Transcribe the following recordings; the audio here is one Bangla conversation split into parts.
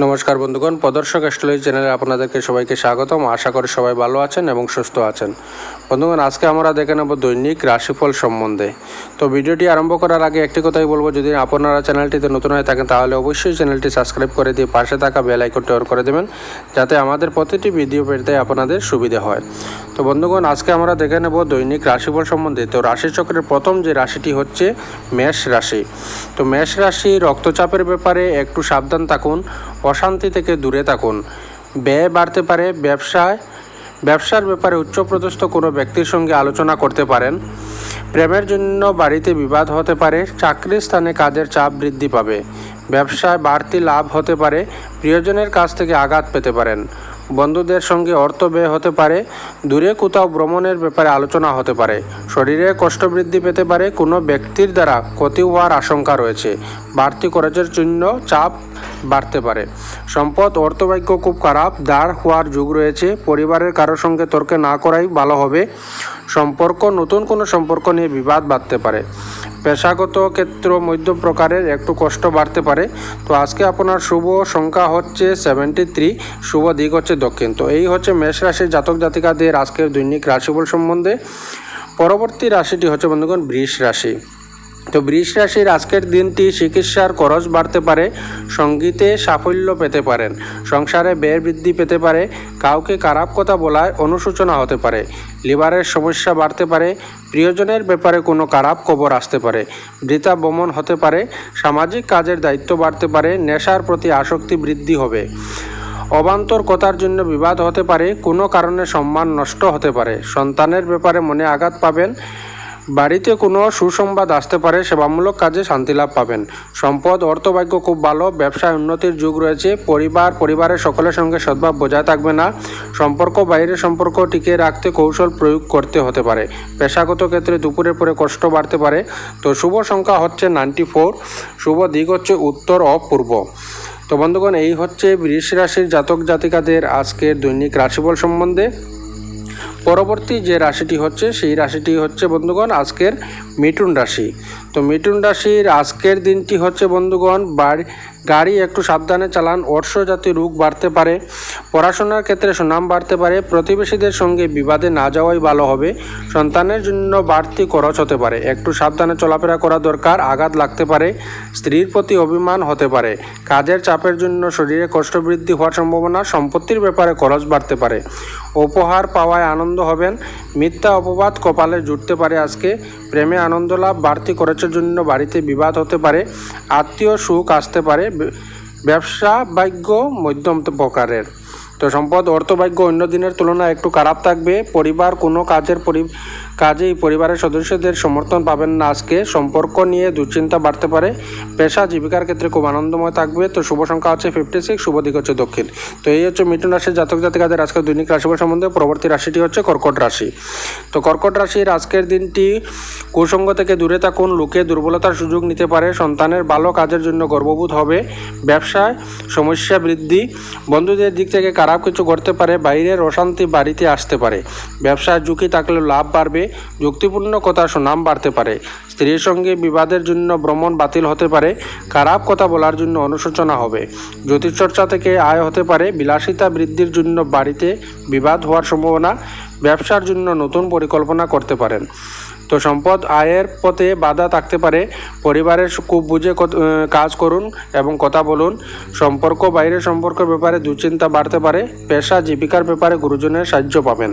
নমস্কার বন্ধুগণ, প্রদর্শক অ্যাস্ট্রোলজি চ্যানেলে আপনাদেরকে সবাইকে স্বাগতম। আশা করি সবাই ভালো আছেন এবং সুস্থ আছেন। বন্ধুগণ, আজকে আমরা দেখে নেব দৈনিক রাশিফল সম্বন্ধে। তো ভিডিওটি আরম্ভ করার আগে একটি কথাই বলব, যদি আপনারা চ্যানেলটিতে নতুন হয়ে থাকেন, তাহলে অবশ্যই চ্যানেলটি সাবস্ক্রাইব করে দিয়ে পাশে থাকা বেল আইকনটি অন করে দেবেন, যাতে আমাদের প্রতিটি ভিডিও পেতে আপনাদের সুবিধে হয়। তো বন্ধুগণ, আজকে আমরা দেখে নেব দৈনিক রাশিফল সম্বন্ধে। তো রাশিচক্রের প্রথম যে রাশিটি হচ্ছে মেষ রাশি। তো মেষ রাশি রক্তচাপের ব্যাপারে একটু সাবধান থাকুন। অশান্তি থেকে দূরে থাকুন। ব্যয় বাড়তে পারে, ব্যবসায়, ব্যবসার ব্যাপারে উচ্চপদস্থ কোনো ব্যক্তির সঙ্গে আলোচনা করতে পারেন। প্রেমের জন্য বাড়িতে বিবাদ হতে পারে, চাকরির স্থানে কাজের চাপ বৃদ্ধি পাবে। ব্যবসায় বাড়তি লাভ হতে পারে, প্রিয়জনের কাছ থেকে আঘাত পেতে পারেন। বন্ধুদের সঙ্গে অর্থ ব্যয় হতে পারে, দূরে কোথাও ভ্রমণের ব্যাপারে আলোচনা হতে পারে। শরীরে কষ্ট বৃদ্ধি পেতে পারে, কোনো ব্যক্তির দ্বারা ক্ষতি হওয়ার আশঙ্কা রয়েছে। বাড়তি খরচের জন্য চাপ বাড়তে পারে। সম্পদ, অর্থভাগ্য খুব খারাপ। দাঁড় হওয়ার যুগ রয়েছে। পরিবারের কারোর সঙ্গে তর্কে না করাই ভালো হবে। সম্পর্ক, নতুন কোনো সম্পর্ক নিয়ে বিবাদ বাড়তে পারে। পেশাগত ক্ষেত্র মধ্যম প্রকারের একটু কষ্ট বাড়তে পারে। তো আজকে আপনার শুভ সংখ্যা হচ্ছে সেভেন্টি থ্রি শুভ দিক হচ্ছে দক্ষিণ। তো এই হচ্ছে মেষ রাশির জাতক জাতিকাদের আজকের দৈনিক রাশিফল সম্বন্ধে। পরবর্তী রাশিটি হচ্ছে বন্ধুগণ বৃষ রাশি। তো বৃষ রাশির আজকের দিনটি চিকিৎসার খরচ বাড়তে পারে, সঙ্গীতে সাফল্য পেতে পারেন, সংসারে ব্যয় বৃদ্ধি পেতে পারে, কাউকে খারাপ কথা বলায় অনুশোচনা হতে পারে, লিভারের সমস্যা বাড়তে পারে, প্রিয়জনের ব্যাপারে কোনো খারাপ খবর আসতে পারে, বৃথা বমন হতে পারে, সামাজিক কাজের দায়িত্ব বাড়তে পারে, নেশার প্রতি আসক্তি বৃদ্ধি হবে। অবান্তর কথার জন্য বিবাদ হতে পারে, কোনো কারণে সম্মান নষ্ট হতে পারে, সন্তানের ব্যাপারে মনে আঘাত পাবেন বাড়িতে কোনো সুসংবাদ আসতে পারে, সেবামূলক কাজে শান্তি লাভ পাবেন। সম্পদ, অর্থভাগ্য খুব ভালো, ব্যবসায় উন্নতির যুগ রয়েছে, পরিবার, পরিবারের সকলের সঙ্গে সদ্ভাব বজায় থাকবে না। সম্পর্ক, বাইরের সম্পর্ক টিকিয়ে রাখতে কৌশল প্রয়োগ করতে হতে পারে। পেশাগত ক্ষেত্রে দুপুরের পরে কষ্ট বাড়তে পারে। তো শুভ সংখ্যা হচ্ছে নাইনটি ফোর, শুভ দিক হচ্ছে উত্তর ও পূর্ব। তো বন্ধুগণ, এই হচ্ছে বৃষ রাশির জাতক জাতিকাদের আজকের দৈনিক রাশিফল সম্বন্ধে। পরবর্তী যে রাশিটি হচ্ছে, সেই রাশিটি হচ্ছে বন্ধুগণ আজকের মিটুন রাশি। তো মিটুন রাশির আজকের দিনটি হচ্ছে বন্ধুগণ বাড়ি গাড়ি একটু সাবধানে চালান। অর্শজাতি রোগ বাড়তে পারে। পড়াশোনার ক্ষেত্রে সুনাম বাড়তে পারে। প্রতিবেশীদের সঙ্গে বিবাদে না যাওয়াই ভালো হবে। সন্তানের জন্য বাড়তি খরচ হতে পারে। একটু সাবধানে চলাফেরা করা দরকার। আঘাত লাগতে পারে। স্ত্রীর প্রতি অভিমান হতে পারে। কাজের চাপের জন্য শরীরে কষ্ট বৃদ্ধি হওয়ার সম্ভাবনা। সম্পত্তির ব্যাপারে খরচ বাড়তে পারে। উপহার পাওয়ায় আনন্দ হবেন। মিথ্যা অপবাদ কপালে জুটতে পারে আজকে। প্রেমে আনন্দ লাভ বাড়তি খরচের জন্য বাড়িতে বিবাদ হতে পারে। আত্মীয় সুখ আসতে পারে। ব্যবসা ভাগ্য মধ্যম প্রকারের। তো সম্পদ অর্থভাগ্য অন্য দিনের তুলনায় একটু খারাপ থাকবে। পরিবার কোনো কাজের পরি কাজেই পরিবারের সদস্যদের সমর্থন পাবেন না। আজকে সম্পর্ক নিয়ে দুশ্চিন্তা বাড়তে পারে। পেশা জীবিকার ক্ষেত্রে খুব আনন্দময় থাকবে। তো শুভ সংখ্যা হচ্ছে ফিফটি সিক্স শুভ দিক হচ্ছে দক্ষিণ। তো এই হচ্ছে মিথুন রাশির জাতক জাতিকাদের আজকের দৈনিক রাশিফল সম্বন্ধে। পরবর্তী রাশিটি হচ্ছে কর্কট রাশি। তো কর্কট রাশির আজকের দিনটি কুসঙ্গ থেকে দূরে থাকুন। লোকে দুর্বলতার সুযোগ নিতে পারে। সন্তানের ভালো কাজের জন্য গর্ববোধ হবে। ব্যবসায় সমস্যা বৃদ্ধি। বন্ধুদের দিক থেকে খারাপ কিছু করতে পারে। বাইরের অশান্তি বাড়িতে আসতে পারে। ব্যবসায় ঝুঁকি থাকলে লাভ বাড়বে। যুক্তিপূর্ণ কথা সুনাম বাড়তে পারে। স্ত্রীর সঙ্গে বিবাদের জন্য ভ্রমণ বাতিল হতে পারে, খারাপ কথা বলার জন্য অনুশোচনা হবে। জ্যোতিষচর্চা থেকে আয় হতে পারে, বিলাসিতা বৃদ্ধির জন্য বাড়িতে বিবাদ হওয়ার সম্ভাবনা, ব্যবসার জন্য নতুন পরিকল্পনা করতে পারেন। তো সম্পদ আয়ের পথে বাধা থাকতে পারে। পরিবারের খুব বুঝে কাজ করুন এবং কথা বলুন। সম্পর্ক বাইরের সম্পর্কের ব্যাপারে দুশ্চিন্তা বাড়তে পারে। পেশা, জীবিকার ব্যাপারে গুরুজনের সাহায্য পাবেন।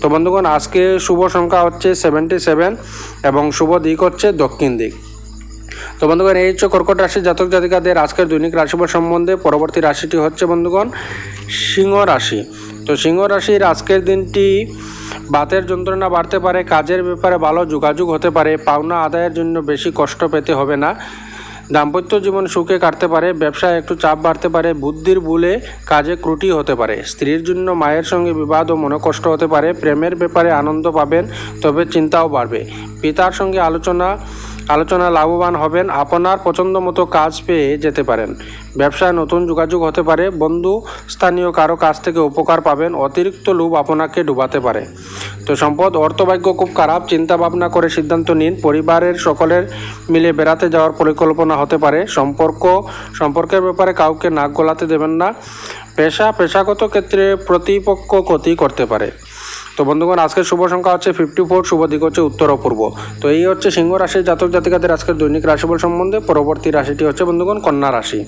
তো বন্ধুগণ, আজকে শুভ সংখ্যা হচ্ছে সেভেন্টি সেভেন এবং শুভ দিক হচ্ছে দক্ষিণ দিক। তো বন্ধুগণ, এই হচ্ছে কর্কট রাশি জাতক জাতিকাদের আজকের দৈনিক রাশিফল সম্বন্ধে পরবর্তী রাশিটি হচ্ছে বন্ধুগণ, সিংহ রাশি। তো সিংহ রাশির আজকের দিনটি বাতের যন্ত্রণা বাড়তে পারে, কাজের ব্যাপারে ভালো যোগাযোগ হতে পারে, পাওনা আদায়ের জন্য বেশি কষ্ট পেতে হবে না। দাম্পত্য জীবন সুখে কাটতে পারে, ব্যবসায় একটু চাপ বাড়তে পারে, বুদ্ধির ভুলে কাজে ত্রুটি হতে পারে। স্ত্রীর জন্য মায়ের সঙ্গে বিবাদ ও মনোকষ্ট হতে পারে, প্রেমের ব্যাপারে আনন্দ পাবেন, তবে চিন্তাও বাড়বে। পিতার সঙ্গে আলোচনা আলোচনা লাভবান হবেন। আপনার পছন্দ মতো কাজ পেয়ে যেতে পারেন। ব্যবসায় নতুন যোগাযোগ হতে পারে। বন্ধু, স্থানীয় কারও কাছ থেকে উপকার পাবেন। অতিরিক্ত লোভ আপনাকে ডুবাতে পারে। তো সম্পদ, অর্থভাগ্য খুব খারাপ। চিন্তা ভাবনা করে সিদ্ধান্ত নিন। পরিবারের সকলের মিলে বেড়াতে যাওয়ার পরিকল্পনা হতে পারে। সম্পর্ক, সম্পর্কের ব্যাপারে কাউকে নাক গলাতে দেবেন না। পেশা, পেশাগত ক্ষেত্রে প্রতিপক্ষ ক্ষতি করতে পারে। তো বন্ধুগণ, আজকের শুভ সংখ্যা হচ্ছে ফিফটি ফোর শুভ দিক হচ্ছে উত্তর অপূর্ব তো এই হচ্ছে সিংহ রাশির জাতক জাতিকাদের আজকের দৈনিক রাশিফল সম্বন্ধে। পরবর্তী রাশিটি হচ্ছে বন্ধুগণ, কন্যা রাশি।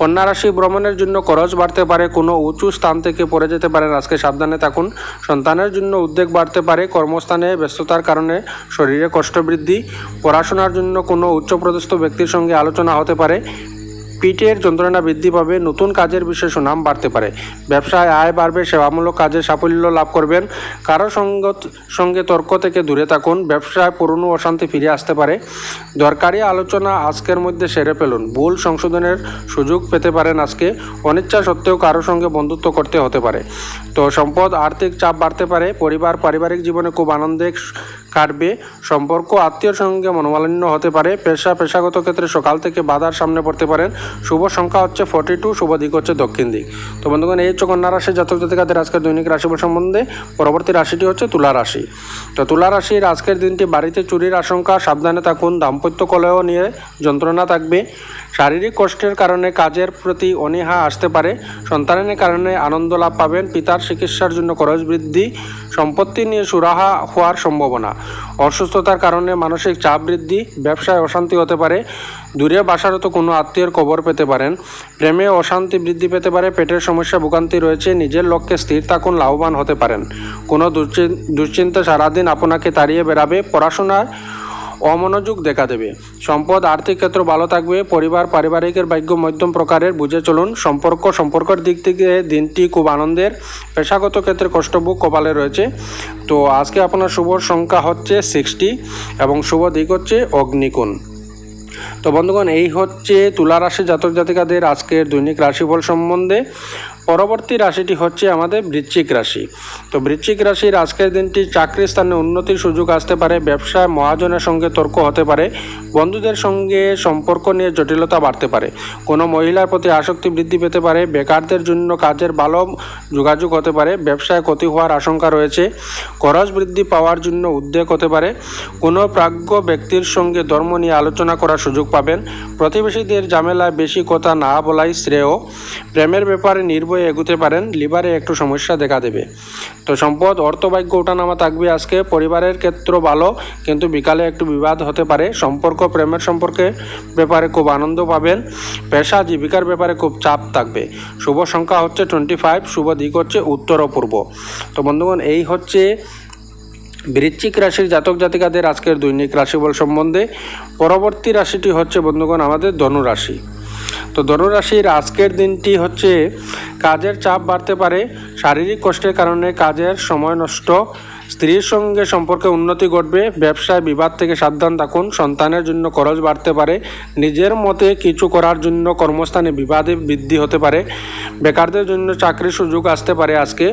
কন্যা রাশি ভ্রমণের জন্য খরচ বাড়তে পারে, কোনো উঁচু স্থান থেকে পড়ে যেতে পারেন আজকে সাবধানে থাকুন। সন্তানের জন্য উদ্বেগ বাড়তে পারে, কর্মস্থানে ব্যস্ততার কারণে শরীরে কষ্ট বৃদ্ধি। পড়াশোনার জন্য কোনো উচ্চপদস্থ ব্যক্তির সঙ্গে আলোচনা হতে পারে পিঠের যন্ত্রণা বৃদ্ধি পাবে, নতুন কাজের বিষয়ে সুনাম বাড়তে পারে। ব্যবসায় আয় বাড়বে, সেবামূলক কাজে সাফল্য লাভ করবেন। কারও সঙ্গত, সঙ্গে তর্ক থেকে দূরে থাকুন, ব্যবসায় পুরনো অশান্তি ফিরে আসতে পারে। দরকারি আলোচনা আজকের মধ্যে সেরে ফেলুন। ভুল সংশোধনের সুযোগ পেতে পারেন আজকে। অনিচ্ছা সত্ত্বেও কারও সঙ্গে বন্ধুত্ব করতে হতে পারে। তো সম্পদ, আর্থিক চাপ বাড়তে পারে। পরিবার, পারিবারিক জীবনে খুব আনন্দে কাটবে। সম্পর্ক আত্মীয়র সঙ্গে মনোমালিন্য হতে পারে। পেশা পেশাগত ক্ষেত্রে সকাল থেকে বাধার সামনে পড়তে পারেন। শুভ সংখ্যা হচ্ছে ফর্টি টু শুভ দিক হচ্ছে দক্ষিণ দিক। তো বন্ধুগণ, এই কন্যা রাশি জাতক জাতিকাদের আজকের দৈনিক রাশিফল সম্বন্ধে। পরবর্তী রাশিটি হচ্ছে তুলা রাশি। তো তুলা রাশির আজকের দিনটি বাড়িতে চুরির আশঙ্কা, সাবধানে থাকুন, দাম্পত্য কলহ নিয়ে যন্ত্রণা থাকবে। শারীরিক কষ্টের কারণে কাজের প্রতি অনীহা আসতে পারে। সন্তানের কারণে আনন্দ লাভ পাবেন। পিতার চিকিৎসার জন্য খরচ বৃদ্ধি। সম্পত্তি নিয়ে সুরাহা হওয়ার সম্ভাবনা। অসুস্থতার কারণে মানসিক চাপ বৃদ্ধি, ব্যবসায় অশান্তি হতে পারে, দূরে বাসারত কোনো আত্মীয়ের কবর পেতে পারেন। প্রেমে অশান্তি বৃদ্ধি পেতে পারে, পেটের সমস্যা, ভোগান্তি রয়েছে, নিজের লক্ষ্যে স্থির থাকুন, লাভবান হতে পারেন। কোনো দুশ্চিন- দুশ্চিন্তা সারাদিন আপনাকে তাড়িয়ে বেড়াবে। পড়াশোনার অমনোযোগ দেখা দেবে। সম্পদ, আর্থিক ক্ষেত্র ভালো থাকবে, পরিবার, পারিবারিকের ভাগ্য মধ্যম প্রকারের, বুঝে চলুন। সম্পর্ক, সম্পর্কের দিক থেকে দিনটি খুব আনন্দের। পেশাগত ক্ষেত্রে কষ্টভোগ কপালে রয়েছে। তো আজকে আপনার শুভ সংখ্যা হচ্ছে সিক্সটি এবং শুভ দিক হচ্ছে অগ্নিকোণ। তো বন্ধুগণ, এই হচ্ছে তুলা রাশি জাতক জাতিকাদের আজকের দৈনিক রাশিফল সম্বন্ধে। পরবর্তী রাশিটি হচ্ছে আমাদের বৃশ্চিক রাশি। তো বৃশ্চিক রাশির আজকের দিনটি চাকরির স্থানে উন্নতির সুযোগ আসতে পারে ব্যবসায় মহাজনের সঙ্গে তর্ক হতে পারে, বন্ধুদের সঙ্গে সম্পর্ক নিয়ে জটিলতা বাড়তে পারে। কোনো মহিলার প্রতি আসক্তি বৃদ্ধি পেতে পারে, বেকারদের জন্য কাজের ভালো যোগাযোগ হতে পারে, ব্যবসায় ক্ষতি হওয়ার আশঙ্কা রয়েছে, খরচ বৃদ্ধি পাওয়ার জন্য উদ্বেগ হতে পারে, কোনো প্রাজ্ঞ ব্যক্তির সঙ্গে ধর্ম নিয়ে আলোচনা করার সুযোগ পাবেন, প্রতিবেশীদের ঝামেলায় বেশি কথা না বলাই শ্রেয়, প্রেমের ব্যাপারে নির্ভয়ে এগুতে পারেন, লিভারে একটু সমস্যা দেখা দেবে। তো সম্পদ অর্থভাগ্য ওঠানামা থাকবে আজকে। পরিবারের ক্ষেত্র ভালো, কিন্তু বিকালে একটু বিবাদ হতে পারে। সম্পর্ক, প্রেমের সম্পর্কে ব্যাপারে খুব আনন্দ পাবেন। পেশা, জীবিকার ব্যাপারে খুব চাপ থাকবে। শুভ সংখ্যা হচ্ছে টোয়েন্টি ফাইভ শুভ দিক হচ্ছে উত্তর ও পূর্ব। তো বন্ধুগণ, এই হচ্ছে বৃশ্চিক রাশির জাতক জাতিকাদের আজকের দৈনিক রাশিফল সম্বন্ধে। পরবর্তী রাশিটি হচ্ছে বন্ধুগণ আমাদের ধনু রাশি। তো ধনুরাশির আজকের দিনটি হচ্ছে কাজের চাপ বাড়তে পারে, শারীরিক কষ্টের কারণে কাজের সময় নষ্ট, স্ত্রীর সঙ্গে সম্পর্কে উন্নতি ঘটবে, ব্যবসায় বিবাদ থেকে সাবধান থাকুন, সন্তানের জন্য খরচ বাড়তে পারে, নিজের মতে কিছু করার জন্য কর্মস্থানে বিবাদে বৃদ্ধি হতে পারে, বেকারদের জন্য চাকরির সুযোগ আসতে পারে আজকে।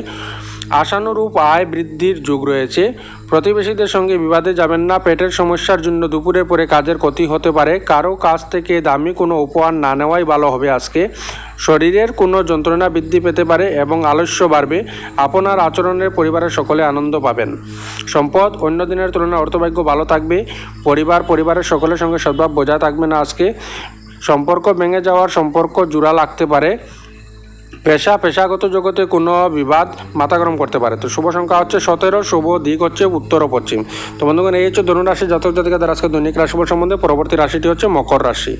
আশানুরূপ আয় বৃদ্ধির যোগ রয়েছে। প্রতিবেশীদের সঙ্গে বিবাদে যাবেন না। পেটের সমস্যার জন্য দুপুরে পরে কাজের ক্ষতি হতে পারে। কারও কাছ থেকে দামি কোনো উপহার না নেওয়াই ভালো হবে আজকে। শরীরের কোনো যন্ত্রণা বৃদ্ধি পেতে পারে এবং আলস্য বাড়বে। আপনার আচরণের পরিবারের সকলে আনন্দ পাবেন। সম্পদ অন্য দিনের তুলনায় অর্থভাগ্য ভালো থাকবে। পরিবার পরিবারের সকলের সঙ্গে সদ্ভাব বোঝা থাকবে না আজকে। সম্পর্ক ভেঙে যাওয়ার সম্পর্ক জোড়া লাগতে পারে। পেশা, পেশাগত জগতে কোনো বিবাদ মাথা গরম করতে পারে। তো শুভ সংখ্যা হচ্ছে সতেরো, শুভ দিক হচ্ছে উত্তর ও পশ্চিম। তো বন্ধুগণ, এই হচ্ছে ধনুরাশি জাতক জাতিকাদের আজকে দৈনিক রাশিফল সম্বন্ধে। পরবর্তী রাশিটি হচ্ছে মকর রাশি।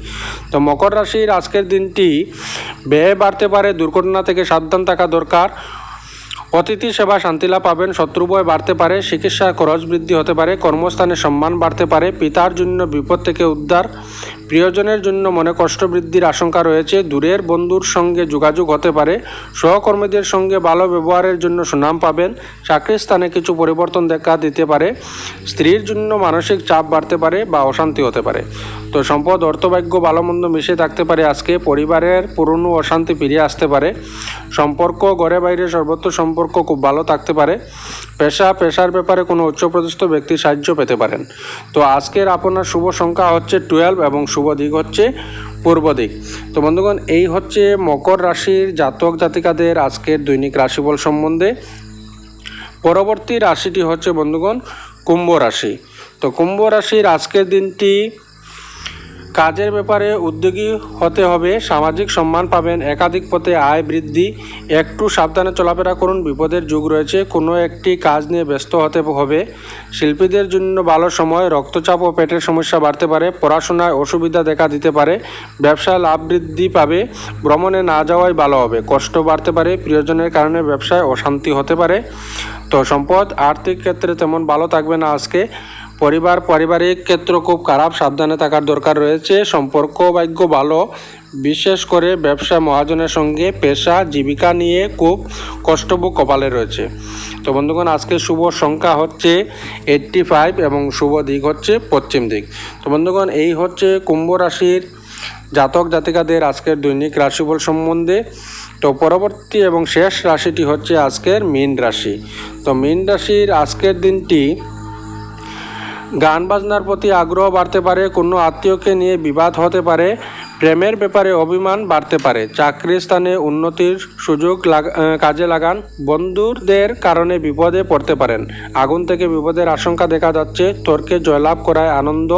তো মকর রাশির আজকের দিনটি ব্যয় বাড়তে পারে, দুর্ঘটনা থেকে সাবধান থাকা দরকার। অতিথি সেবা শান্তিলাভ পাবেন শত্রুভয় বাড়তে পারে চিকিৎসা খরচ বৃদ্ধি হতে পারে, কর্মস্থানে সম্মান বাড়তে পারে, পিতার জন্য বিপদ থেকে উদ্ধার, প্রিয়জনের জন্য মনে কষ্ট বৃদ্ধির আশঙ্কা রয়েছে, দূরের বন্ধুর সঙ্গে যোগাযোগ হতে পারে, সহকর্মীদের সঙ্গে ভালো ব্যবহারের জন্য সুনাম পাবেন, চাকরির স্থানে কিছু পরিবর্তন দেখা দিতে পারে, স্ত্রীর জন্য মানসিক চাপ বাড়তে পারে বা অশান্তি হতে পারে। তো সম্পদ, অর্থভাগ্য ভালো মন্দ মিশে থাকতে পারে আজকে। পরিবারের পুরনো অশান্তি ফিরে আসতে পারে। সম্পর্ক, ঘরে বাইরে সর্বত্র সম্পর্ক খুব ভালো থাকতে পারে। পেশা, পেশার ব্যাপারে কোনো উচ্চপদস্থ ব্যক্তি সাহায্য পেতে পারেন। তো আজকের আপনার শুভ সংখ্যা হচ্ছে টুয়েলভ এবং শুভ দিক হচ্ছে পূর্ব দিক। তো বন্ধুগণ, এই হচ্ছে মকর রাশির জাতক জাতিকাদের আজকের দৈনিক রাশিফল সম্বন্ধে। পরবর্তী রাশিটি হচ্ছে বন্ধুগণ, কুম্ভ রাশি। তো কুম্ভ রাশির আজকের দিনটি কাজের ব্যাপারে উদ্যোগী হতে হবে, সামাজিক সম্মান পাবেন, একাধিক পথে আয় বৃদ্ধি, একটু সাবধানে চলাফেরা করুন, বিপদের যুগ রয়েছে, কোনো একটি কাজ নিয়ে ব্যস্ত হতে হবে। শিল্পীদের জন্য ভালো সময়, রক্তচাপ ও পেটের সমস্যা বাড়তে পারে, পড়াশোনায় অসুবিধা দেখা দিতে পারে ব্যবসায় লাভ বৃদ্ধি পাবে, ভ্রমণে না যাওয়াই ভালো হবে, কষ্ট বাড়তে পারে, প্রিয়জনের কারণে ব্যবসায় অশান্তি হতে পারে। তো সম্পদ, আর্থিক ক্ষেত্রে তেমন ভালো থাকবে না আজকে। পরিবার, পারিবারিক ক্ষেত্র খুব খারাপ, সাবধানে থাকার দরকার রয়েছে। সম্পর্ক, ভাগ্য ভালো। বিশেষ করে ব্যবসা, মহাজনের সঙ্গে পেশা, জীবিকা নিয়ে খুব কষ্টভোগ কপালে রয়েছে। তো বন্ধুগণ, আজকে শুভ সংখ্যা হচ্ছে এইট্টি ফাইভ এবং শুভ দিক হচ্ছে পশ্চিম দিক। তো বন্ধুগণ, এই হচ্ছে কুম্ভ রাশির জাতক জাতিকাদের আজকের দৈনিক রাশিফল সম্বন্ধে। তো পরবর্তী এবং শেষ রাশিটি হচ্ছে আজকের মীন রাশি। তো মীন রাশির আজকের দিনটি গান বাজনার প্রতি আগ্রহ বাড়তে পারে কোনো আত্মীয়কে নিয়ে বিবাদ হতে পারে প্রেমের ব্যাপারে অভিমান বাড়তে পারে। চাকরির স্থানে উন্নতির সুযোগ কাজে লাগান। বন্ধুদের কারণে বিপদে পড়তে পারেন। আগুন থেকে বিপদের আশঙ্কা দেখা যাচ্ছে। তর্কে জয়লাভ করায় আনন্দ।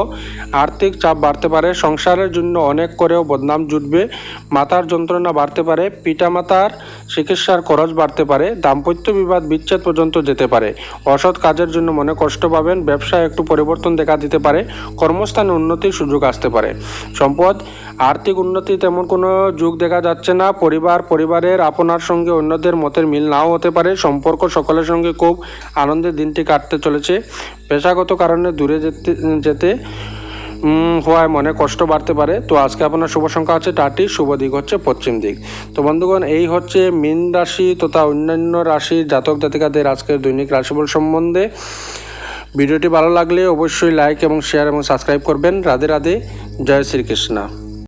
আর্থিক চাপ বাড়তে পারে। সংসারের জন্য অনেক করেও বদনাম জুটবে। মাথার যন্ত্রণা বাড়তে পারে। পিতামাতার চিকিৎসার খরচ বাড়তে পারে। দাম্পত্য বিবাদ বিচ্ছেদ পর্যন্ত যেতে পারে। অসৎ কাজের জন্য মনে কষ্ট পাবেন। ব্যবসায় একটু পরিবর্তন দেখা দিতে পারে। কর্মস্থানে উন্নতির সুযোগ আসতে পারে। সম্পদ আর্থিক উন্নতি তেমন কোনো যুগ দেখা যাচ্ছে না। পরিবার, পরিবারের, আপনার সঙ্গে অন্যদের মতের মিল নাও হতে পারে। সম্পর্ক সকলের সঙ্গে খুব আনন্দের দিনটি কাটতে চলেছে। পেশাগত কারণে দূরে যেতে যেতে হওয়ায় মনে কষ্ট বাড়তে পারে। তো আজকে আপনার শুভ সংখ্যা হচ্ছে টাটি শুভ দিক হচ্ছে পশ্চিম দিক। তো বন্ধুগণ, এই হচ্ছে মীন রাশি তথা অন্যান্য রাশির জাতক জাতিকাদের আজকের দৈনিক রাশিফল সম্বন্ধে। ভিডিওটি ভালো লাগলে অবশ্যই লাইক এবং শেয়ার এবং সাবস্ক্রাইব করবেন। রাধে রাধে। জয় শ্রীকৃষ্ণ।